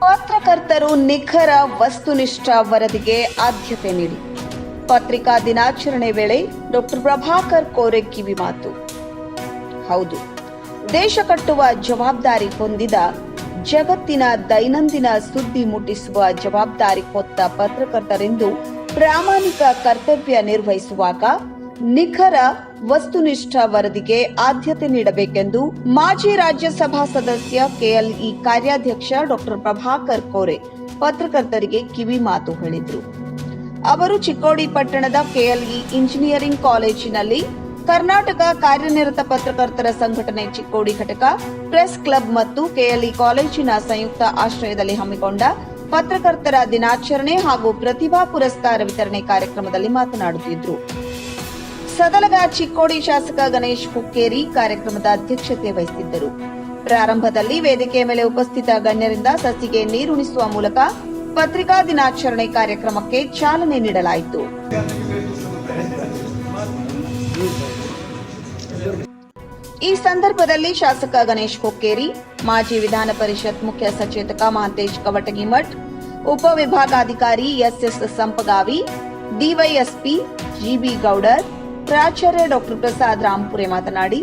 ಪತ್ರಕರ್ತರು ನಿಖರ ವಸ್ತುನಿಷ್ಠ ವರದಿಗೆ ಆದ್ಯತೆ ನೀಡಿ. ಪತ್ರಿಕಾ ದಿನಾಚರಣೆ ವೇಳೆ ಡಾಕ್ಟರ್ ಪ್ರಭಾಕರ್ ಕೋರೆ ಕಿವಿ ಮಾತು. ಹೌದು, ದೇಶ ಕಟ್ಟುವ ಜವಾಬ್ದಾರಿ ಹೊಂದಿದ ಜಗತ್ತಿನ ದೈನಂದಿನ ಸುದ್ದಿ ಮುಟ್ಟಿಸುವ ಜವಾಬ್ದಾರಿ ಹೊತ್ತ ಪತ್ರಕರ್ತರೆಂದು ಪ್ರಾಮಾಣಿಕ ಕರ್ತವ್ಯ ನಿರ್ವಹಿಸುವಾಗ ನಿಖರ ವಸ್ತುನಿಷ್ಠ ವರದಿಗೆ ಆದ್ಯತೆ ನೀಡಬೇಕೆಂದು ಮಾಜಿ ರಾಜ್ಯಸಭಾ ಸದಸ್ಯ ಕೆಎಲ್ಇ ಕಾರ್ಯಾಧ್ಯಕ್ಷ ಡಾಕ್ಟರ್ ಪ್ರಭಾಕರ್ ಕೋರೆ ಪತ್ರಕರ್ತರಿಗೆ ಕಿವಿ ಮಾತು ಹೇಳಿದರು. ಅವರು ಚಿಕ್ಕೋಡಿ ಪಟ್ಟಣದ ಕೆಎಲ್ಇ ಇಂಜಿನಿಯರಿಂಗ್ ಕಾಲೇಜಿನಲ್ಲಿ ಕರ್ನಾಟಕ ಕಾರ್ಯನಿರತ ಪತ್ರಕರ್ತರ ಸಂಘಟನೆ ಚಿಕ್ಕೋಡಿ ಘಟಕ, ಪ್ರೆಸ್ ಕ್ಲಬ್ ಮತ್ತು ಕೆಎಲ್ಇ ಕಾಲೇಜಿನ ಸಂಯುಕ್ತ ಆಶ್ರಯದಲ್ಲಿ ಹಮ್ಮಿಕೊಂಡ ಪತ್ರಕರ್ತರ ದಿನಾಚರಣೆ ಹಾಗೂ ಪ್ರತಿಭಾ ಪುರಸ್ಕಾರ ವಿತರಣೆ ಕಾರ್ಯಕ್ರಮದಲ್ಲಿ ಮಾತನಾಡುತ್ತಿದ್ದರು ಸದಲಗ ಚಿಕ್ಕೋಡಿ ಶಾಸಕ ಗಣೇಶ್ ಹುಕ್ಕೇರಿ ಕಾರ್ಯಕ್ರಮದ ಅಧ್ಯಕ್ಷತೆ ವಹಿಸಿದ್ದರು. ಪ್ರಾರಂಭದಲ್ಲಿ ವೇದಿಕೆಯ ಮೇಲೆ ಉಪಸ್ಥಿತ ಗಣ್ಯರಿಂದ ಸಸಿಗೆ ನೀರುಣಿಸುವ ಮೂಲಕ ಪತ್ರಿಕಾ ದಿನಾಚರಣೆ ಕಾರ್ಯಕ್ರಮಕ್ಕೆ ಚಾಲನೆ ನೀಡಲಾಯಿತು. ಈ ಸಂದರ್ಭದಲ್ಲಿ ಶಾಸಕ ಗಣೇಶ್ ಕೊಕ್ಕೇರಿ, ಮಾಜಿ ವಿಧಾನ ಪರಿಷತ್ ಮುಖ್ಯ ಸಚೇತಕ ಮಹಂತೇಶ್ ಕವಟಗಿಮಠ್ ಉಪವಿಭಾಗಾಧಿಕಾರಿ SS Sampagavi, DYSP GB Goudar ಪ್ರಾಚಾರ್ಯ ಡಾಕ್ಟರ್ ಪ್ರಸಾದ್ ರಾಮ್ಪುರೆ ಮಾತನಾಡಿ,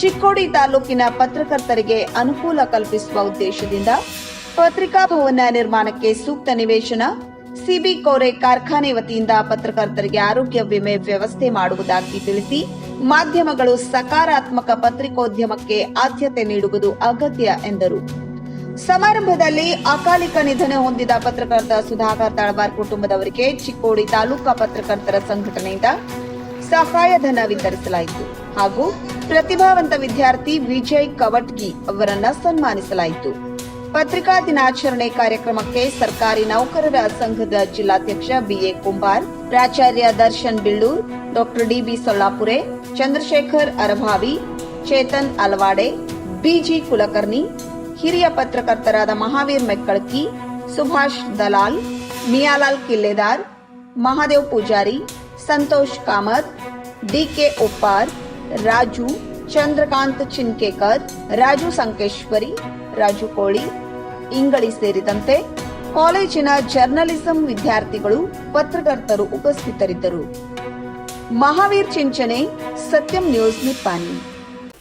ಚಿಕ್ಕೋಡಿ ತಾಲೂಕಿನ ಪತ್ರಕರ್ತರಿಗೆ ಅನುಕೂಲ ಕಲ್ಪಿಸುವ ಉದ್ದೇಶದಿಂದ ಪತ್ರಿಕಾ ಭವನ ನಿರ್ಮಾಣಕ್ಕೆ ಸೂಕ್ತ ನಿವೇಶನ, ಸಿಬಿ ಕೋರೆ ಕಾರ್ಖಾನೆ ವತಿಯಿಂದ ಪತ್ರಕರ್ತರಿಗೆ ಆರೋಗ್ಯ ವಿಮೆ ವ್ಯವಸ್ಥೆ ಮಾಡುವುದಾಗಿ ತಿಳಿಸಿ, ಮಾಧ್ಯಮಗಳು ಸಕಾರಾತ್ಮಕ ಪತ್ರಿಕೋದ್ಯಮಕ್ಕೆ ಆದ್ಯತೆ ನೀಡುವುದು ಅಗತ್ಯ ಎಂದರು. ಸಮಾರಂಭದಲ್ಲಿ ಅಕಾಲಿಕ ನಿಧನ ಹೊಂದಿದ ಪತ್ರಕರ್ತ ಸುಧಾಕರ್ ತಾಳ್ವಾರ್ ಕುಟುಂಬದವರಿಗೆ ಚಿಕ್ಕೋಡಿ ತಾಲೂಕಾ ಪತ್ರಕರ್ತರ ಸಂಘಟನೆಯಿಂದ ಸಹಾಯಧನ ವಿತರಿಸಲಾಯಿತು ಹಾಗೂ ಪ್ರತಿಭಾವಂತ ವಿದ್ಯಾರ್ಥಿ ವಿಜಯ್ ಕವಟ್ಗಿ ಅವರನ್ನ ಸನ್ಮಾನಿಸಲಾಯಿತು. ಪತ್ರಿಕಾ ದಿನಾಚರಣೆ ಕಾರ್ಯಕ್ರಮಕ್ಕೆ ಸರ್ಕಾರಿ ನೌಕರರ ಸಂಘದ ಜಿಲ್ಲಾಧ್ಯಕ್ಷ ಬಿಎ ಕುಂಬಾರ್, ಪ್ರಾಚಾರ್ಯ Darshan Billur, doctor DB Sollapure Chandrashekhar Arabhavi, Chetan Alawade, BG Kulkarni, ಹಿರಿಯ ಪತ್ರಕರ್ತರಾದ ಮಹಾವೀರ್ ಮೆಕ್ಕಳ್ಕಿ, ಸುಭಾಷ್ ದಲಾಲ್, ಮಿಯಾಲಾಲ್ ಕಿಲ್ಲೆದಾರ್, ಮಹಾದೇವ್ ಪೂಜಾರಿ ಸಂತೋಷ್ ಕಾಮತ್, ಡಿಕೆ ಒಪ್ಪಾರ್ ರಾಜು, ಚಂದ್ರಕಾಂತ್ ಚಿನ್ಕೇಕರ್, ರಾಜು ಸಂಕೇಶ್ವರಿ, ರಾಜು ಕೋಳಿ, ಇಂಗಳಿ ಸೇರಿದಂತೆ ಕಾಲೇಜಿನ ಜರ್ನಲಿಸಂ ವಿದ್ಯಾರ್ಥಿಗಳು, ಪತ್ರಕರ್ತರು ಉಪಸ್ಥಿತರಿದ್ದರು. ಮಹಾವೀರ್ ಚಿಂಚನೆ ಸತ್ಯಂ ನ್ಯೂಸ್ ನಿಪ್ಪಾಣಿ